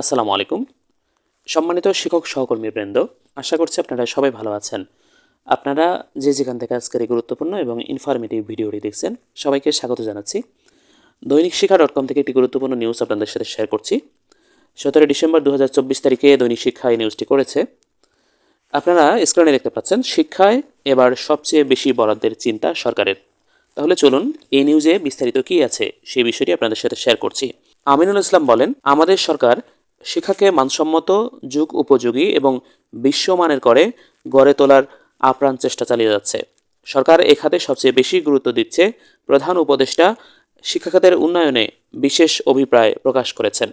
আসসালামু আলাইকুম। সম্মানিত শিক্ষক সহকর্মীবৃন্দ, আশা করছি আপনারা সবাই ভালো আছেন। আপনারা যে যেখান থেকে আজকের গুরুত্বপূর্ণ এবং ইনফরমেটিভ ভিডিওটি দেখছেন, সবাইকে স্বাগত জানাচ্ছি। দৈনিক শিক্ষা ডট কম থেকে একটি গুরুত্বপূর্ণ নিউজ আপনাদের সাথে শেয়ার করছি। সতেরো ডিসেম্বর দু হাজার চব্বিশ তারিখে দৈনিক শিক্ষা এই নিউজটি করেছে। আপনারা স্ক্রিনে দেখতে পাচ্ছেন, শিক্ষায় এবার সবচেয়ে বেশি বরাদ্দের চিন্তা সরকারের। তাহলে চলুন এই নিউজে বিস্তারিত কী আছে, সেই বিষয়টি আপনাদের সাথে শেয়ার করছি। আমিনুল ইসলাম বলেন, আমাদের সরকার শিক্ষাকে মানসম্মত, যুগ উপযোগী এবং বিশ্বমানের করে গড়ে তোলার আপ্রাণ চেষ্টা চালিয়ে যাচ্ছে। সরকার এ খাতে সবচেয়ে বেশি গুরুত্ব দিচ্ছে প্রধান উপদেষ্টা শিক্ষাখাতের উন্নয়নে বিশেষ অভিপ্রায় প্রকাশ করেছেন।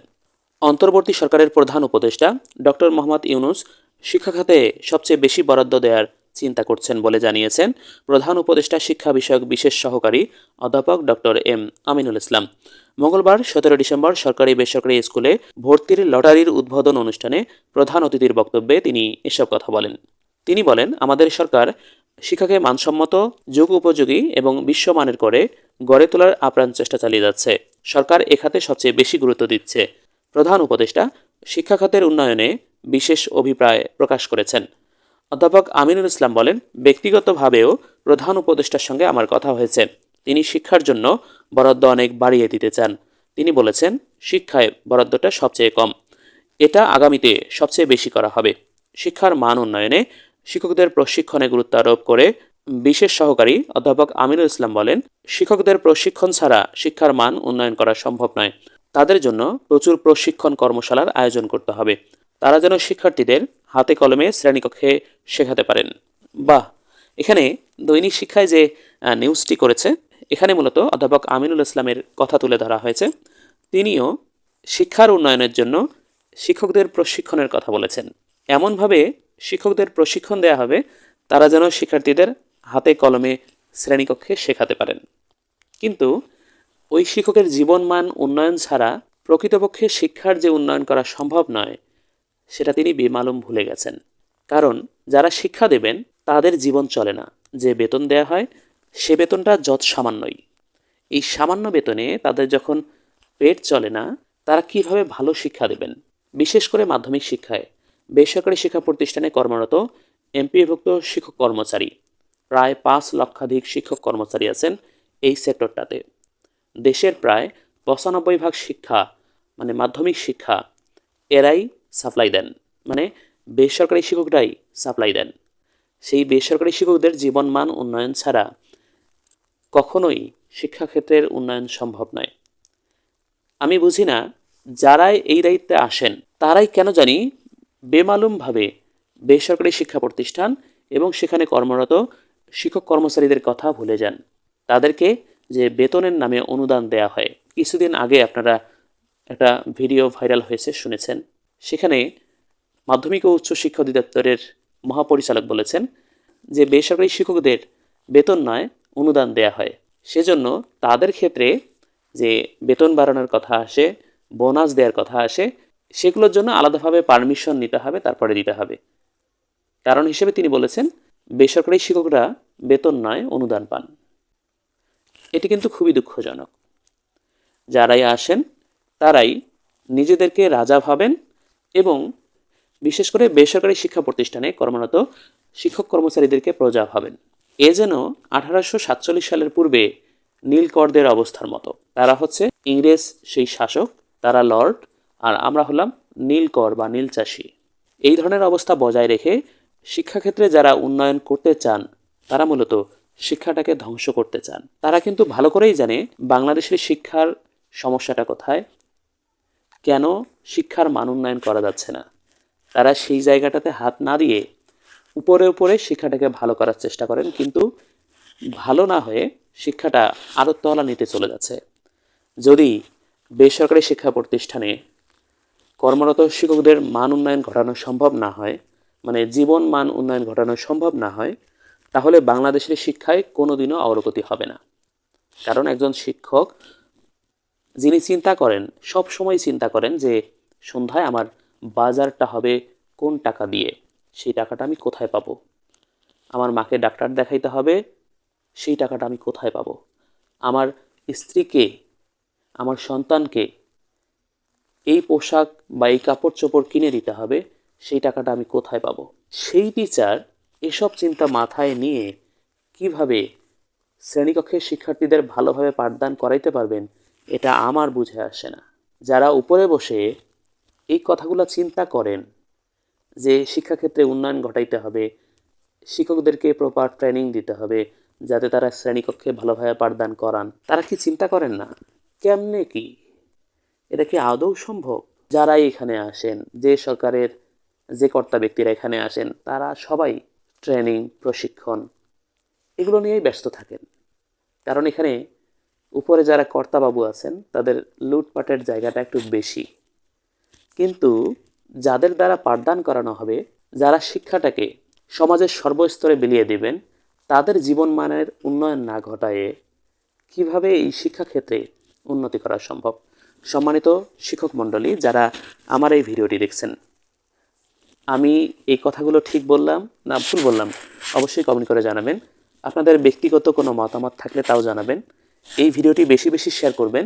অন্তর্বর্তী সরকারের প্রধান উপদেষ্টা ডক্টর মোহাম্মদ ইউনুস শিক্ষাখাতে সবচেয়ে বেশি বরাদ্দ দেওয়ার চিন্তা করছেন বলে জানিয়েছেন প্রধান উপদেষ্টা শিক্ষা বিষয়ক বিশেষ সহকারী অধ্যাপক ডক্টর এম আমিনুল ইসলাম। মঙ্গলবার সতেরো ডিসেম্বর সরকারি বেসরকারি স্কুলে ভর্তির লটারির উদ্বোধন অনুষ্ঠানে প্রধান অতিথির বক্তব্যে তিনি এসব কথা বলেন। তিনি বলেন, আমাদের সরকার শিক্ষাকে মানসম্মত, যুগ উপযোগী এবং বিশ্বমানের করে গড়ে তোলার আপ্রাণ চেষ্টা চালিয়ে যাচ্ছে। সরকার এ খাতে সবচেয়ে বেশি গুরুত্ব দিচ্ছে। প্রধান উপদেষ্টা শিক্ষা খাতের উন্নয়নে বিশেষ অভিপ্রায় প্রকাশ করেছেন। অধ্যাপক আমিনুল ইসলাম বলেন, ব্যক্তিগতভাবেও প্রধান উপদেষ্টার সঙ্গে আমার কথা হয়েছে। তিনি শিক্ষার জন্য বরাদ্দ অনেক বাড়িয়ে দিতে চান। তিনি বলেছেন, শিক্ষায় বরাদ্দটা সবচেয়ে কম। এটা আগামীতে সবচেয়ে বেশি করা হবে। শিক্ষার মান উন্নয়নে শিক্ষকদের প্রশিক্ষণে গুরুত্ব আরোপ করে বিশেষ সহকারী অধ্যাপক আমিনুল ইসলাম বলেন, শিক্ষকদের প্রশিক্ষণ ছাড়া শিক্ষার মান উন্নয়ন করা সম্ভব নয়। তাদের জন্য প্রচুর প্রশিক্ষণ কর্মশালার আয়োজন করতে হবে। তারা যেন শিক্ষার্থীদের হাতে কলমে শ্রেণীকক্ষে শেখাতে পারেন। বাহ! এখানে দৈনিক শিক্ষায় যে নিউজটি করেছে, এখানে মূলত অধ্যাপক আমিনুল ইসলামের কথা তুলে ধরা হয়েছে। তিনিও শিক্ষার উন্নয়নের জন্য শিক্ষকদের প্রশিক্ষণের কথা বলেছেন। এমনভাবে শিক্ষকদের প্রশিক্ষণ দেওয়া হবে, তারা যেন শিক্ষার্থীদের হাতে কলমে শ্রেণীকক্ষে শেখাতে পারেন। কিন্তু ওই শিক্ষকের জীবনমান উন্নয়ন ছাড়া প্রকৃতপক্ষে শিক্ষার যে উন্নয়ন করা সম্ভব নয় সেটা তিনি বেমালুম ভুলে গেছেন। কারণ যারা শিক্ষা দেবেন, তাদের জীবন চলে না। যে বেতন দেয়া হয়, সে বেতনটা যত সামান্যই। এই সামান্য বেতনে তাদের যখন পেট চলে না, তারা কীভাবে ভালো শিক্ষা দেবেন? বিশেষ করে মাধ্যমিক শিক্ষায়। বেসরকারি শিক্ষা প্রতিষ্ঠানে কর্মরত এমপিভুক্ত শিক্ষক কর্মচারী। প্রায় পাঁচ লক্ষাধিক শিক্ষক কর্মচারী আছেন এই সেক্টরটাতে। দেশের প্রায় পঁচানব্বই ভাগ শিক্ষা মানে মাধ্যমিক শিক্ষা, এরাই সাপ্লাই দেন। মানে বেসরকারি শিক্ষকরাই সাপ্লাই দেন। সেই বেসরকারি শিক্ষকদের জীবনমান উন্নয়ন ছাড়া কখনোই শিক্ষাক্ষেত্রের উন্নয়ন সম্ভব নয়। আমি বুঝি না, যারাই এই দায়িত্বে আসেন, তারাই কেন জানি বেমালুমভাবে বেসরকারি শিক্ষা প্রতিষ্ঠান এবং সেখানে কর্মরত শিক্ষক কর্মচারীদের কথা ভুলে যান। তাদেরকে যে বেতনের নামে অনুদান দেয়া হয়, কিছুদিন আগে আপনারা একটা ভিডিও ভাইরাল হয়েছে, শুনেছেন। সেখানে মাধ্যমিক ও উচ্চ শিক্ষা অধিদপ্তরের মহাপরিচালক বলেছেন যে বেসরকারি শিক্ষকদের বেতন নয়, অনুদান দেয়া হয়। সেজন্য তাদের ক্ষেত্রে যে বেতন বাড়ানোর কথা আসে, বোনাস দেওয়ার কথা আসে, সেগুলোর জন্য আলাদাভাবে পারমিশন নিতে হবে, তারপরে দিতে হবে। কারণ হিসেবে তিনি বলেছেন, বেসরকারি শিক্ষকরা বেতন নয়, অনুদান পান। এটি কিন্তু খুবই দুঃখজনক। যারাই আসেন, তারাই নিজেদেরকে রাজা ভাবেন এবং বিশেষ করে বেসরকারি শিক্ষা প্রতিষ্ঠানে কর্মরত শিক্ষক কর্মচারীদেরকে প্রজা ভাবেন। এ যেন আঠারোশো সাতচল্লিশ সালের পূর্বে নীলকরদের অবস্থার মতো। তারা হচ্ছে ইংরেজ সেই শাসক, তারা লর্ড, আর আমরা হলাম নীলকর বা নীল চাষি এই ধরনের অবস্থা বজায় রেখে শিক্ষাক্ষেত্রে যারা উন্নয়ন করতে চান, তারা মূলত শিক্ষাটাকে ধ্বংস করতে চান। তারা কিন্তু ভালো করেই জানে বাংলাদেশের শিক্ষার সমস্যাটা কোথায় কেন শিক্ষার মান উন্নয়ন করা যাচ্ছে না? তারা সেই জায়গাটাতে হাত না দিয়ে উপরে উপরে শিক্ষাটাকে ভালো করার চেষ্টা করেন, কিন্তু ভালো না হয়ে শিক্ষাটা আরও তলা নিতে চলে যাচ্ছে। যদি বেসরকারি শিক্ষা প্রতিষ্ঠানে কর্মরত শিক্ষকদের মান উন্নয়ন ঘটানো সম্ভব না হয় মানে জীবন মান উন্নয়ন ঘটানো সম্ভব না হয়, তাহলে বাংলাদেশের শিক্ষায় কোনোদিনও অগ্রগতি হবে না। কারণ একজন শিক্ষক যিনি চিন্তা করেন, সব সময় চিন্তা করেন যে সন্ধ্যায় আমার বাজারটা হবে কোন টাকা দিয়ে? সেই টাকাটা আমি কোথায় পাবো? আমার মাকে ডাক্তার দেখাইতে হবে, সেই টাকাটা আমি কোথায় পাবো? আমার স্ত্রীকে, আমার সন্তানকে এই পোশাক বা এই কাপড় চোপড় কিনে দিতে হবে, সেই টাকাটা আমি কোথায় পাবো? সেই টিচার এসব চিন্তা মাথায় নিয়ে কীভাবে শ্রেণীকক্ষের শিক্ষার্থীদের ভালোভাবে পাঠদান করাইতে পারবেন এটা আমার বুঝে আসে না। যারা উপরে বসে এই কথাগুলো চিন্তা করেন যে শিক্ষাক্ষেত্রে উন্নয়ন ঘটাইতে হবে, শিক্ষকদেরকে প্রপার ট্রেনিং দিতে হবে, যাতে তারা শ্রেণীকক্ষে ভালোভাবে পাঠদান করান, তারা কি চিন্তা করেন না? কেমনে কি? এটা কি আদৌ সম্ভব? যারাই এখানে আসেন, যে সরকারের যে কর্তা ব্যক্তিরা এখানে আসেন, তারা সবাই ট্রেনিং প্রশিক্ষণ, এগুলো নিয়েই ব্যস্ত থাকেন। কারণ এখানে উপরে যারা কর্তাবাবু আছেন, তাদের লুটপাটের জায়গাটা একটু বেশি। কিন্তু যাদের দ্বারা পাঠদান করানো হবে, যারা শিক্ষাটাকে সমাজের সর্বস্তরে বিলিয়ে দিবেন, তাদের জীবনমানের উন্নয়ন না ঘটায়ে কীভাবে এই শিক্ষাক্ষেত্রে উন্নতি করা সম্ভব? সম্মানিত শিক্ষক মণ্ডলী, যারা আমার এই ভিডিওটি দেখছেন, আমি এই কথাগুলো ঠিক বললাম না ভুল বললাম? অবশ্যই কমেন্ট করে জানাবেন। আপনাদের ব্যক্তিগত কোনো মতামত থাকলে তাও জানাবেন। এই ভিডিওটি বেশি বেশি শেয়ার করবেন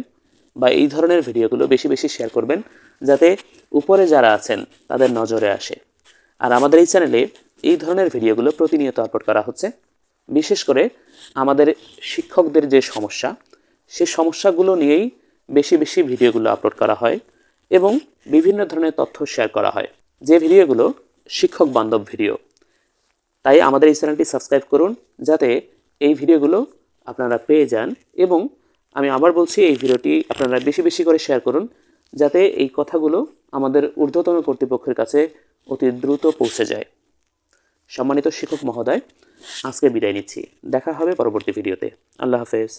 বা এই ধরনের ভিডিওগুলো বেশি বেশি শেয়ার করবেন যাতে উপরে যারা আছেন তাদের নজরে আসে। আর আমাদের এই চ্যানেলে এই ধরনের ভিডিওগুলো প্রতিনিয়ত আপলোড করা হচ্ছে। বিশেষ করে আমাদের শিক্ষকদের যে সমস্যা, সে সমস্যাগুলো নিয়েই বেশি বেশি ভিডিওগুলো আপলোড করা হয় এবং বিভিন্ন ধরনের তথ্য শেয়ার করা হয়। যে ভিডিওগুলো শিক্ষক বান্ধব ভিডিও। তাই আমাদের এই চ্যানেলটি সাবস্ক্রাইব করুন যাতে এই ভিডিওগুলো আপনারা পেয়ে যান এবং আমি আবার বলছি, এই ভিডিওটি আপনারা বেশি বেশি করে শেয়ার করুন যাতে এই কথাগুলো আমাদের ঊর্ধ্বতন কর্তৃপক্ষের কাছে অতি দ্রুত পৌঁছে যায়। সম্মানিত শিক্ষক মহোদয়, আজকে বিদায় নিচ্ছি। দেখা হবে পরবর্তী ভিডিওতে। আল্লাহ হাফেজ।